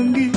승리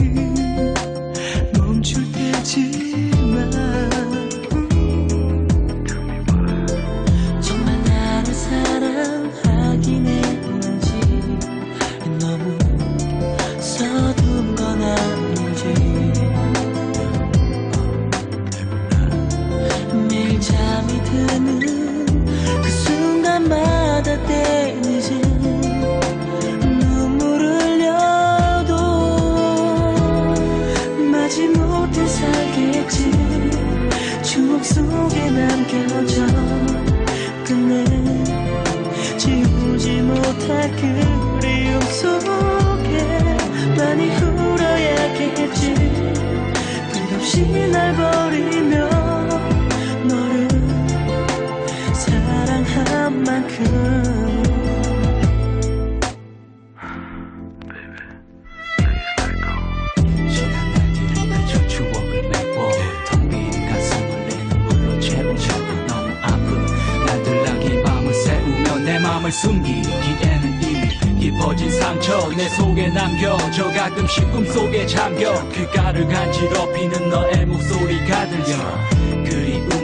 살겠지 추억 속에 남겨져 끝내 지우지 못할 그리움 속에 많이 울어야겠지 끝없이 날 맘을 숨기기에는 이미 깊어진 상처 내 속에 남겨져 가끔씩 꿈속에 잠겨. 귓가를 간지럽히는 너의 목소리가 들려. 그리움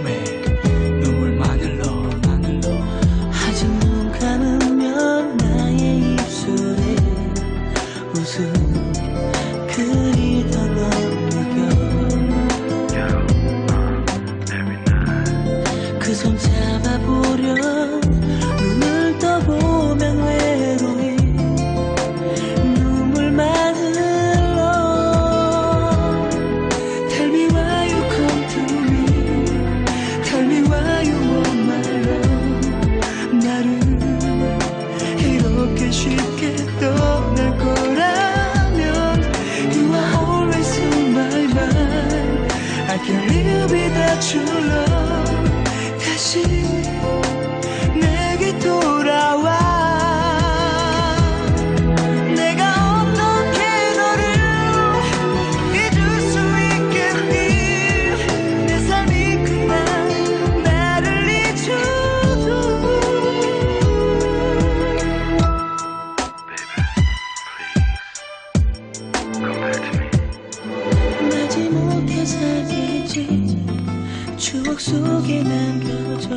추억 속에 남겨져.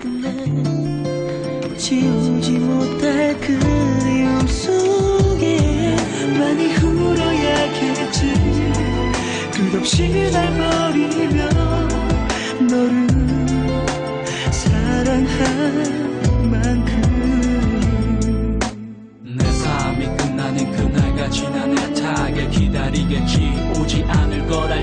끝내 지우지 못할 그리움 속에 많이 울어야겠지. 끝없이 날 버리며 너를 사랑한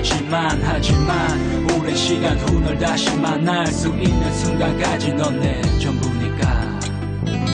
알지만 하지만 오랜 시간 후 널 다시 만날 수 있는 순간까지 넌 내 전부니